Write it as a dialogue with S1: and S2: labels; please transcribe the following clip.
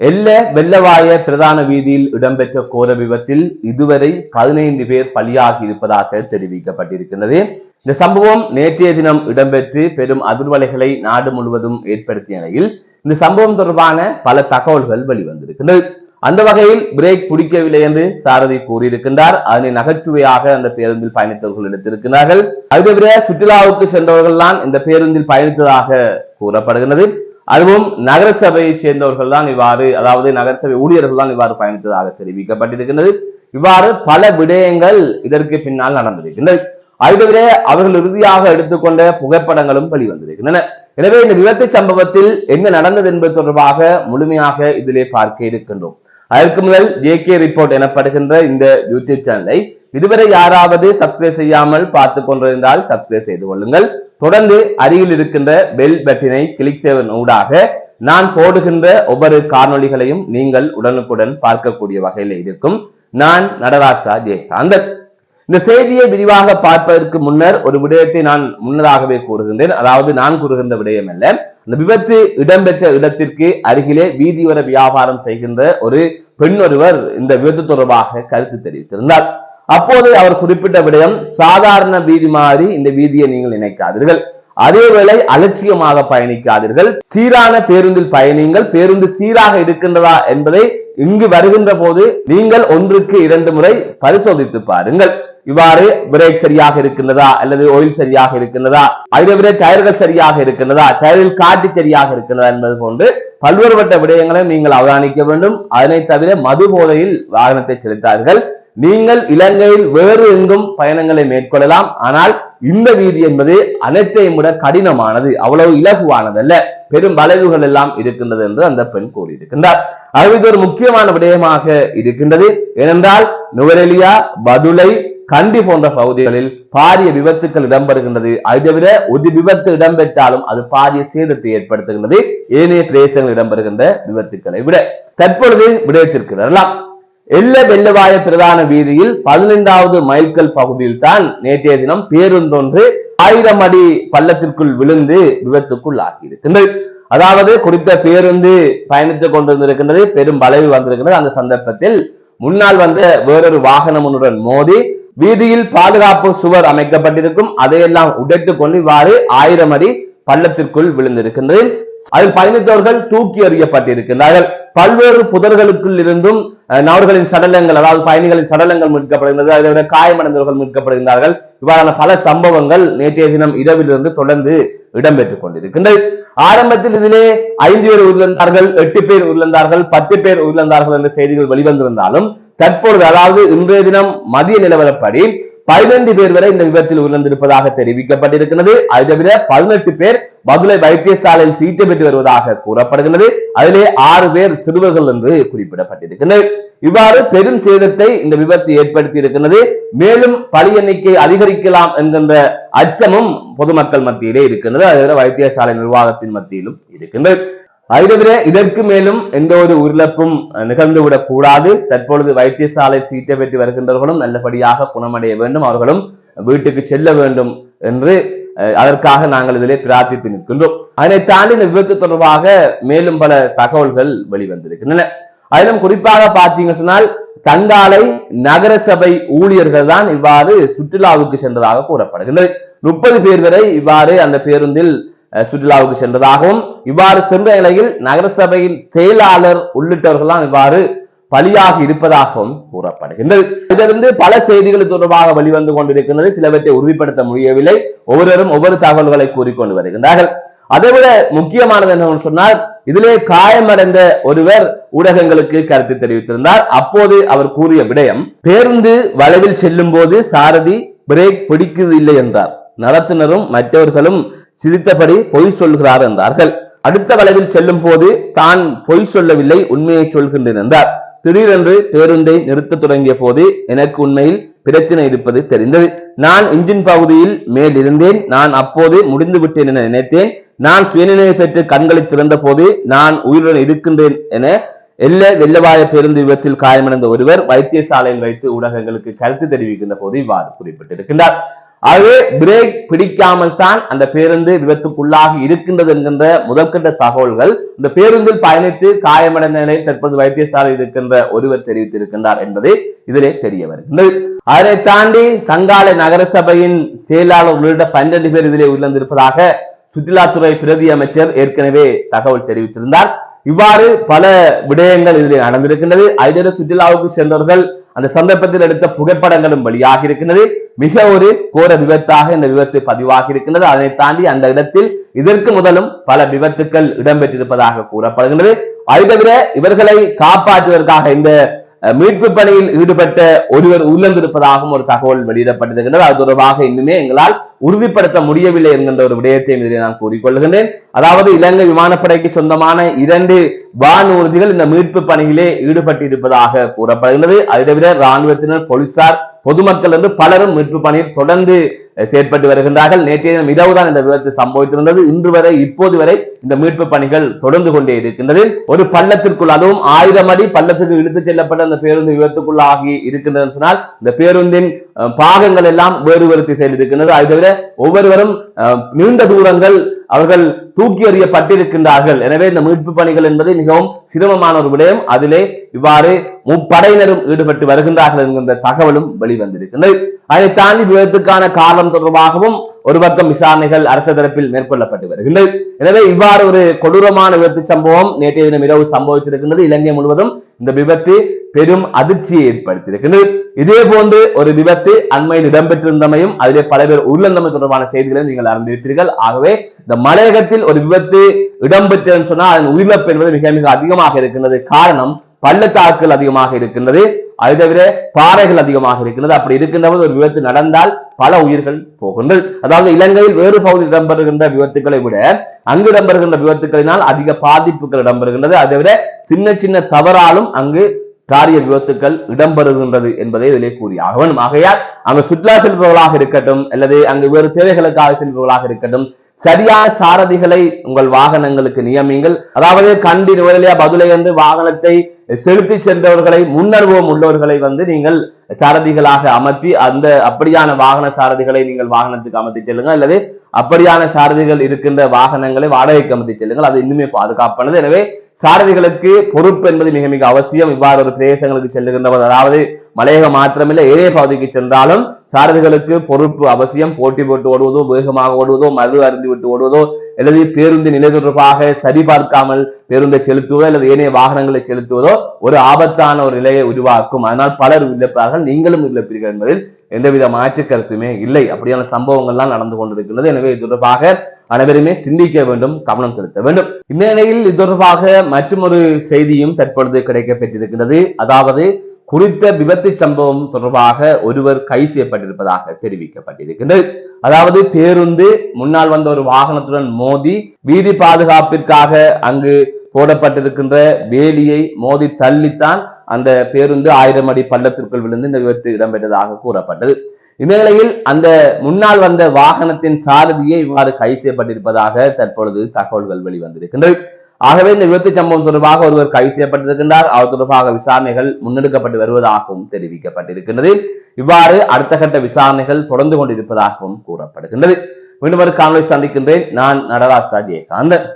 S1: எல்ல வெள்ளவாய பிரதான வீதியில் இடம்பெற்ற கோர விபத்தில் இதுவரை பதினைந்து பேர் பலியாகி இருப்பதாக தெரிவிக்கப்பட்டிருக்கின்றது. இந்த சம்பவம் நேற்றைய தினம் இடம்பெற்று பெரும் அதிர்வலைகளை நாடு முழுவதும் ஏற்படுத்திய நிலையில் இந்த சம்பவம் தொடர்பான பல தகவல்கள் வெளிவந்திருக்கின்றது. அந்த வகையில் பிரேக் பிடிக்கவில்லை என்று சாரதி கூறியிருக்கின்றார். அதனை நகைச்சுவையாக அந்த பேருந்தில் பயணித்தவர்கள் எடுத்திருக்கிறார்கள் அது தவிர சுற்றுலாவுக்கு சென்றவர்கள் தான் இந்த பேருந்தில் பயணித்ததாக கூறப்படுகிறது அதுவும் நகரசபையை சேர்ந்தவர்கள் தான் இவ்வாறு அதாவது நகரசபை ஊழியர்கள் தான் இவ்வாறு பயணித்ததாக தெரிவிக்கப்பட்டிருக்கின்றது. இவ்வாறு பல விடயங்கள் இதற்கு பின்னால் நடந்திருக்கின்றது. அது அவர்கள் இறுதியாக எடுத்துக்கொண்ட புகைப்படங்களும் வெளிவந்திருக்கின்றன. எனவே இந்த விபத்து சம்பவத்தில் என்ன நடந்தது என்பது தொடர்பாக முழுமையாக இதிலே பார்க்க இருக்கின்றோம். அதற்கு முதல் ஜேகே ரிப்போர்ட் எனப்படுகின்ற இந்த யூடியூப் சேனலை இதுவரை யாராவது சப்ஸ்கிரைப் செய்யாமல் பார்த்து கொண்டிருந்தால் சப்ஸ்கிரைப் செய்து கொள்ளுங்கள். தொடர்ந்து அருகில் இருக்கின்ற பெல் பட்டினை கிளிக் செய்வதன் ஊடாக நான் போடுகின்ற ஒவ்வொரு காணொளிகளையும் நீங்கள் உடனுக்குடன் பார்க்கக்கூடிய வகையில் இருக்கும். நான் நடராசா ஜெயகாந்தன். இந்த செய்தியை விரிவாக பார்ப்பதற்கு முன்னர் ஒரு விடயத்தை நான் முன்னதாகவே கூறுகின்றேன். அதாவது நான் கூறுகின்ற விடயம் அல்ல. அந்த விபத்து இடம்பெற்ற இடத்திற்கு அருகிலே வீதியோர வியாபாரம் செய்கின்ற ஒரு பெண் ஒருவர் இந்த விபத்து தொடர்பாக கருத்து தெரிவித்திருந்தார். அப்போது அவர் குறிப்பிட்ட விடயம் சாதாரண வீதி மாதிரி இந்த வீதியை நீங்கள் நினைக்காதீர்கள். அதேவேளை அலட்சியமாக பயணிக்காதீர்கள். சீரான பேருந்தில் பயணியுங்கள். பேருந்து சீராக இருக்கின்றதா என்பதை இங்கு வருகின்ற போது நீங்கள் ஒன்றுக்கு இரண்டு முறை பரிசோதித்து பாருங்கள். இவ்வாறு பிரேக் சரியாக இருக்கின்றதா அல்லது ஒயில் சரியாக இருக்கின்றதா? அதை டயர்கள் சரியாக இருக்கின்றதா? டயரில் காட்டி சரியாக இருக்கின்றதா என்பது போன்று பல்வேறுபட்ட விடயங்களை நீங்கள் அவதானிக்க வேண்டும். அதனை தவிர மது போதையில் வாகனத்தை செலுத்தார்கள் நீங்கள் இலங்கையில் வேறு எங்கும் பயணங்களை மேற்கொள்ளலாம். ஆனால் இந்த வீதி என்பது அனைத்தையும் விட கடினமானது அவ்வளவு இலகுவானதல்ல. பெரும் வளைவுகள் எல்லாம் இருக்கின்றது என்று அந்த பெண் கூறியிருக்கின்றார். ஆகவே இது ஒரு முக்கியமான விடயமாக இருக்கின்றது. ஏனென்றால் நுவரெலியா பதுளை கண்டி போன்ற பகுதிகளில் பாரிய விபத்துக்கள் இடம்பெறுகின்றது. அதை தவிர ஒரு விபத்து இடம்பெற்றாலும் அது பாரிய சேதத்தை ஏற்படுத்துகின்றது. ஏனைய பிரதேசங்கள் இடம்பெறுகின்ற விபத்துக்களை விட. தற்பொழுது விடயத்திற்கு வரலாம். எல்ல வெள்ளவாய பிரதான வீதியில் பதினைந்தாவது மைல்கல் பகுதியில் தான் நேற்றைய தினம் பேருந்தொன்று ஆயிரம் அடி பள்ளத்திற்குள் விழுந்து விபத்துக்குள் ஆகியிருக்கின்றது. அதாவது குறித்த பேருந்து பயணித்துக் கொண்டிருந்திருக்கின்றது பெரும் வளைவு வந்திருக்கின்றது. அந்த சந்தர்ப்பத்தில் முன்னால் வந்த வேறொரு வாகனம் ஒன்றுடன் மோதி வீதியில் பாதுகாப்பு சுவர் அமைக்கப்பட்டிருக்கும். அதையெல்லாம் உடைத்துக் கொண்டு இவ்வாறு ஆயிரம் அடி பள்ளத்திற்குள் விழுந்திருக்கின்றது. அதில் பயணித்தவர்கள் தூக்கி அறியப்பட்டிருக்கின்றார்கள் பல்வேறு புதர்களுக்குள் இருந்தும் நபர்களின் சடலங்கள் அதாவது பயணிகளின் சடலங்கள் மீட்கப்படுகின்றது. அதை விட காயமடைந்தவர்கள் மீட்கப்படுகின்றார்கள். இவ்வாறான பல சம்பவங்கள் நேற்றைய தினம் இரவிலிருந்து தொடர்ந்து இடம்பெற்றுக் கொண்டிருக்கின்றது. ஆரம்பத்தில் இதிலே ஐந்து பேர் உயிரிழந்தார்கள் எட்டு பேர் உயிரிழந்தார்கள் பத்து பேர் உயிரிழந்தார்கள் என்ற செய்திகள் வெளிவந்திருந்தாலும் தற்பொழுது அதாவது இன்றைய தினம் மதிய நிலவரப்படி பதினைந்து பேர் வரை இந்த விபத்தில் உயிரிழந்திருப்பதாக தெரிவிக்கப்பட்டிருக்கிறது. அதை தவிர பதினெட்டு பேர் மதுரை வைத்தியசாலையில் சிகிச்சை பெற்று வருவதாக கூறப்படுகிறது. அதிலே ஆறு பேர் சிறுவர்கள் என்று குறிப்பிடப்பட்டிருக்கிறது. இவ்வாறு பெரும் சேதத்தை இந்த விபத்து ஏற்படுத்தி இருக்கிறது மேலும் பலி எண்ணிக்கை அதிகரிக்கலாம் என்கின்ற அச்சமும் பொதுமக்கள் மத்தியிலே இருக்கின்றது. அதை வைத்தியசாலை நிர்வாகத்தின் மத்தியிலும் இருக்கின்றது. அதை இதற்கு மேலும் எந்த ஒரு உயிரிழப்பும் நிகழ்ந்துவிடக் கூடாது. தற்பொழுது வைத்தியசாலை சிகிச்சை பெற்று வருகின்றவர்களும் நல்லபடியாக குணமடைய வேண்டும். அவர்களும் வீட்டுக்கு செல்ல வேண்டும் என்று அதற்காக நாங்கள் இதிலே பிரார்த்தித்து நிற்கின்றோம். அதனை தாண்டி இந்த விபத்து தொடர்பாக மேலும் பல தகவல்கள் வெளிவந்திருக்கின்றன. அதிலும் குறிப்பாக பார்த்தீங்க சொன்னால் தங்காலை நகரசபை ஊழியர்கள் தான் இவ்வாறு சுற்றுலாவுக்கு சென்றதாக கூறப்படுகின்றது. முப்பது பேர் வரை இவ்வாறு அந்த பேருந்தில் சுற்றுலாவுக்கு சென்றதாகவும் இவ்வாறு சென்ற நிலையில் நகரசபையின் செயலாளர் உள்ளிட்டவர்கள்லாம் இவ்வாறு பலியாக இருப்பதாகவும் கூறப்படுகின்றது. இதிலிருந்து பல செய்திகள் தொடர்பாக வெளிவந்து கொண்டிருக்கின்றது. சிலவற்றை உறுதிப்படுத்த முடியவில்லை. ஒவ்வொருவரும் ஒவ்வொரு தகவல்களை கூறிக்கொண்டு வருகின்றார்கள். அதைவிட முக்கியமானது என்னவென்று சொன்னால் இதிலே காயமடைந்த ஒருவர் ஊடகங்களுக்கு கருத்து தெரிவித்திருந்தார். அப்போது அவர் கூறிய விடயம் பேருந்து வளைவில் செல்லும் போது சாரதி பிரேக் பிடிக்குது இல்லை என்றார். நடத்துனரும் மற்றவர்களும் சிரித்தபடி பொய் சொல்கிறார் என்றார்கள். அடுத்த வளைவில் செல்லும் போது தான் பொய் சொல்லவில்லை உண்மையை சொல்கின்றேன் என்றார். திடீரென்று பேருந்தை நிறுத்த தொடங்கிய போது எனக்கு உண்மையில் பிரச்சனை இருப்பது தெரிந்தது. நான் இன்ஜின் பகுதியில் மேல் இருந்தேன் நான் அப்போது முடிந்து விட்டேன் என நினைத்தேன். நான் சுயநினைவு பெற்று கண்களை திறந்த போது நான் உயிருடன் இருக்கின்றேன் என எல்ல வெள்ளவாய பேருந்து விபத்தில் காயமடைந்த ஒருவர் வைத்தியசாலையில் வைத்து ஊடகங்களுக்கு கருத்து தெரிவிக்கின்ற போது இவ்வாறு குறிப்பிட்டிருக்கின்றார். ஆகவே பிரேக் பிடிக்காமல் தான் அந்த பேருந்து விபத்துக்குள்ளாக இருக்கின்றது என்கின்ற முதற்கட்ட தகவல்கள். இந்த பேருந்தில் பயணித்து காயமடைந்த நிலையில் தற்போது வைத்தியசாலையில் இருக்கின்ற ஒருவர் தெரிவித்திருக்கின்றார் என்பது இதிலே தெரிய வருகின்றது. அதனை தாண்டி தங்காலை நகரசபையின் செயலாளர் உள்ளிட்ட பன்னிரண்டு பேர் இதிலே உயிரிழந்திருப்பதாக சுற்றுலாத்துறை பிரதி அமைச்சர் ஏற்கனவே தகவல் தெரிவித்திருந்தார். இவ்வாறு பல விடயங்கள் இதில் நடந்திருக்கின்றது. ஐதர சுற்றுலாவுக்கு சென்றவர்கள் அந்த சந்தர்ப்பத்தில் எடுத்த புகைப்படங்களும் வெளியாக இருக்கின்றது. மிக ஒரு கோர விபத்தாக இந்த விபத்து பதிவாகி இருக்கின்றது. அதனை தாண்டி அந்த இடத்தில் இதற்கு முதலும் பல விபத்துக்கள் இடம்பெற்றிருப்பதாக கூறப்படுகின்றது. அது தவிர இவர்களை காப்பாற்றுவதற்காக இந்த மீட்பு பணியில் ஈடுபட்ட ஒருவர் உயிரிழந்திருப்பதாகவும் ஒரு தகவல் வெளியிடப்பட்டிருக்கின்றது. அது தொடர்பாக இன்னுமே எங்களால் உறுதிப்படுத்த முடியவில்லை என்கின்ற ஒரு விடயத்தையும் இதில் நான் கூறிக்கொள்கின்றேன். அதாவது இலங்கை விமானப்படைக்கு சொந்தமான இரண்டு வானூர்திகள் இந்த மீட்பு பணியிலே ஈடுபட்டிருப்பதாக கூறப்படுகின்றது. அதை தவிர ராணுவத்தினர் போலீசார் பொதுமக்கள் என்று பலரும் மீட்பு பணியில் தொடர்ந்து செயற்பட்டு வருகின்றார்கள். நேற்றைய தினம் இரவுதான் இந்த விபத்து சம்பவித்திருந்தது. இன்று வரை இப்போது வரை இந்த மீட்பு பணிகள் தொடர்ந்து கொண்டே இருக்கின்றது. ஒரு பள்ளத்திற்குள் அதுவும் ஆயிரம் அடி பள்ளத்துக்கு இழுத்துச் செல்லப்பட்ட அந்த பேருந்து விபத்துக்குள்ளாகி இருக்கின்றது சொன்னால் இந்த பேருந்தின் பாகங்கள் எல்லாம் வேறு வேறு திசையில் இருக்கின்றது. அது தவிர ஒவ்வொருவரும் நீண்ட தூரங்கள் அவர்கள் தூக்கி எறியப்பட்டிருக்கின்றார்கள். எனவே இந்த மீட்பு பணிகள் என்பது மிகவும் சிரமமான ஒரு விடயம். அதிலே இவ்வாறு முப்படையினரும் ஈடுபட்டு வருகின்றார்கள் என்கின்ற தகவலும் வெளிவந்திருக்கின்றது. அதை தாண்டி விபத்துக்கான காரணம் விவகாரம் தொடர்பாகவும் ஒரு பக்கம் விசாரணைகள் அரசு தரப்பில் மேற்கொள்ளப்பட்டு வருகின்றது. எனவே இவ்வாறு ஒரு கொடூரமான விபத்து சம்பவம் நேற்றைய தினம் இரவு சம்பவித்திருக்கின்றது. இலங்கை முழுவதும் இந்த விபத்து பெரும் அதிர்ச்சியை ஏற்படுத்தியிருக்கின்றது. இதே போன்று ஒரு விபத்து அண்மையில் இடம்பெற்றிருந்தமையும் அதிலே பல பேர் உள்ளந்தமை தொடர்பான செய்திகளை நீங்கள் அறிந்திருப்பீர்கள். ஆகவே இந்த மலையகத்தில் ஒரு விபத்து இடம்பெற்றதுன்னு சொன்னால் அதன் உயிரிழப்பு என்பது மிக மிக அதிகமாக இருக்கின்றது. காரணம் பள்ளத்தாக்குகள் அதிகமாக இருக்கின்றது. அது தவிர பாறைகள் அதிகமாக இருக்கின்றது. அப்படி இருக்கின்ற போது ஒரு விபத்து நடந்தால் பல உயிர்கள் போகின்றது. அதாவது இலங்கையில் வேறு பகுதியில் இடம்பெறுகின்ற விபத்துக்களை விட அங்கு இடம்பெறுகின்ற விபத்துக்களினால் அதிக பாதிப்புகள் இடம்பெறுகின்றது. அதை விட சின்ன சின்ன தவறாலும் அங்கு காரிய விபத்துக்கள் இடம்பெறுகின்றது என்பதை இதிலே கூறியாக வேண்டும் ஆகையால் அங்கு சுற்றுலா செல்பவர்களாக இருக்கட்டும் அல்லது அங்கு வேறு தேவைகளுக்காக செல்பவர்களாக இருக்கட்டும் சரியான சாரதிகளை உங்கள் வாகனங்களுக்கு நியமிங்கள் அதாவது கண்டி நுழையா பதிலை வந்து வாகனத்தை செலுத்தி சென்றவர்களை முன்னனுபவம் உள்ளவர்களை வந்து நீங்கள் சாரதிகளாக அமர்த்தி அந்த அப்படியான வாகன சாரதிகளை நீங்கள் வாகனத்துக்கு அமர்த்தி செல்லுங்கள் அல்லது அப்படியான சாரதிகள் இருக்கின்ற வாகனங்களை வாடகைக்கு அமர்த்தி செல்லுங்கள். அது இன்னுமே பாதுகாப்பானது. எனவே சாரதிகளுக்கு பொறுப்பு என்பது மிக மிக அவசியம். இவ்வாறு ஒரு பிரதேசங்களுக்கு செல்லுகின்றவர் அதாவது மலையகம் மாத்திரமில்லை ஏனைய பகுதிக்கு சென்றாலும் சாரதிகளுக்கு பொறுப்பு அவசியம். போட்டி போட்டு ஓடுவதோ வேகமாக ஓடுவதோ மது அருந்தி விட்டு ஓடுவதோ அல்லது பேருந்து நிலை தொடர்பாக சரிபார்க்காமல் பேருந்தை செலுத்துவதோ அல்லது ஏனைய வாகனங்களை செலுத்துவதோ ஒரு ஆபத்தான ஒரு நிலையை உருவாக்கும். அதனால் பலர் இழப்பார்கள் நீங்களும் இழப்பீர்கள் என்பதில் எந்தவித மாற்று கருத்துமே இல்லை. அப்படியான சம்பவங்கள்லாம் நடந்து கொண்டிருக்கின்றது. எனவே இது தொடர்பாக அனைவருமே சிந்திக்க வேண்டும் கவனம் செலுத்த வேண்டும். இந்நிலையில் இது தொடர்பாக மற்றொரு செய்தியும் தற்பொழுது கிடைக்கப்பெற்றிருக்கின்றது. அதாவது குறித்த விபத்து சம்பவம் தொடர்பாக ஒருவர் கைது செய்யப்பட்டிருப்பதாக தெரிவிக்கப்பட்டிருக்கின்றது. அதாவது பேருந்து முன்னால் வந்த ஒரு வாகனத்துடன் மோதி வீதி பாதுகாப்பிற்காக அங்கு போடப்பட்டிருக்கின்ற வேலியை மோதி தள்ளித்தான் அந்த பேருந்து ஆயிரம் அடி பள்ளத்திற்குள் விழுந்து இந்த விபத்து இடம்பெற்றதாக கூறப்பட்டது. இந்த நிலையில் அந்த முன்னால் வந்த வாகனத்தின் சாரதியை இவ்வாறு கைது செய்யப்பட்டிருப்பதாக தற்பொழுது தகவல்கள் வெளிவந்திருக்கின்றது. ஆகவே இந்த விபத்து சம்பவம் தொடர்பாக ஒருவர் கைது செய்யப்பட்டிருக்கின்றார். அவர் தொடர்பாக விசாரணைகள் முன்னெடுக்கப்பட்டு வருவதாகவும் தெரிவிக்கப்பட்டிருக்கின்றது. இவ்வாறு அடுத்த கட்ட விசாரணைகள் தொடர்ந்து கொண்டிருப்பதாகவும் கூறப்படுகின்றது. மீண்டும் ஒரு காணொலி சந்திக்கின்றேன். நான் நடராஜ் ஜெயகாந்தன்.